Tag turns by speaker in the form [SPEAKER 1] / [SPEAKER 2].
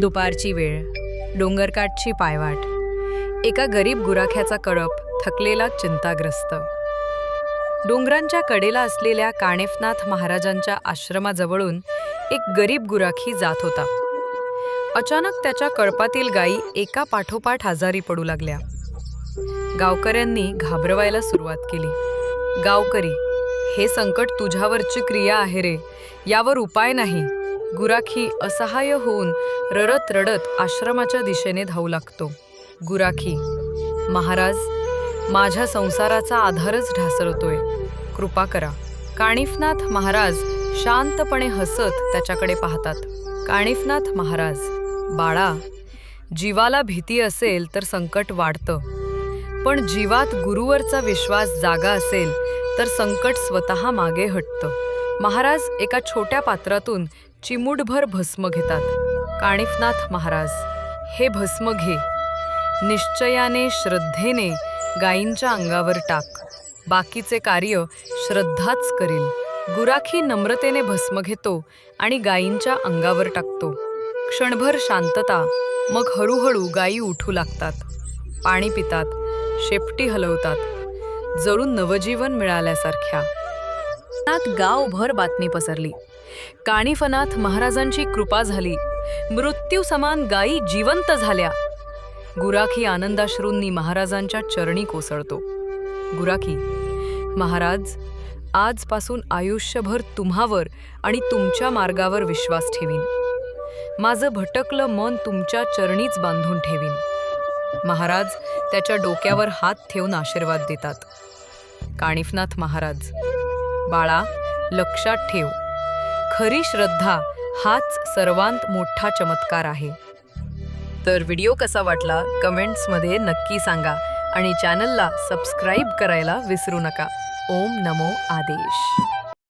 [SPEAKER 1] दुपारची वेळ डोंगरकाठची पायवाट एका गरीब गुराख्याचा कळप थकलेला चिंताग्रस्त. डोंगरांच्या कडेला असलेल्या काणेफनाथ महाराजांच्या आश्रमाजवळून एक गरीब गुराखी जात होता. अचानक त्याच्या कळपातील गायी एका पाठोपाठ आजारी पडू लागल्या. गावकऱ्यांनी घाबरवायला सुरुवात केली. गावकरी हे संकट तुझ्यावरची क्रिया आहे रे यावर उपाय नाही. गुराखी असहाय्य होऊन रडत रडत आश्रमाच्या दिशेने धावू लागतो. गुराखी महाराज माझ्या संसाराचा आधारच ढासळतोय. कृपा करा. काणिफनाथ महाराज शांतपणे हसत त्याच्याकडे पाहतात. काणिफनाथ महाराज बाळा जीवाला भीती असेल तर संकट वाढतं. पण जीवात गुरुवरचा विश्वास जागा असेल तर संकट स्वतः मागे हटतं. महाराज एका छोट्या पात्रातून चिमूटभर भस्म घेतात. काणिफनाथ महाराज हे भस्म घे. निश्चयाने श्रद्धेने गायींच्या अंगावर टाक. बाकीचे कार्य श्रद्धाच करील. गुराखी नम्रतेने भस्म घेतो आणि गायींच्या अंगावर टाकतो. क्षणभर शांतता. मग हळूहळू गायी उठू लागतात. पाणी पितात. शेपटी हलवतात. जळून नवजीवन मिळाल्यासारख्या. गावभर बातमी पसरली. काणिफनाथ महाराजांची कृपा झाली. मृत्यू समान गायी जिवंत झाल्या. गुराखी आनंदाश्रूंनी महाराजांच्या चरणी कोसळतो. गुराखी महाराज आजपासून आयुष्यभर तुम्हावर आणि तुमच्या मार्गावर विश्वास ठेवीन. माझं भटकलं मन तुमच्या चरणीच बांधून ठेवीन. महाराज त्याच्या डोक्यावर हात ठेवून आशीर्वाद देतात. काणिफनाथ महाराज बाळा लक्षात ठेव. खरी श्रद्धा हाच सर्वांत मोठा चमत्कार आहे. तर व्हिडिओ कसा वाटला कमेंट्समध्ये नक्की सांगा आणि चॅनलला सबस्क्राईब करायला विसरू नका. ओम नमो आदेश.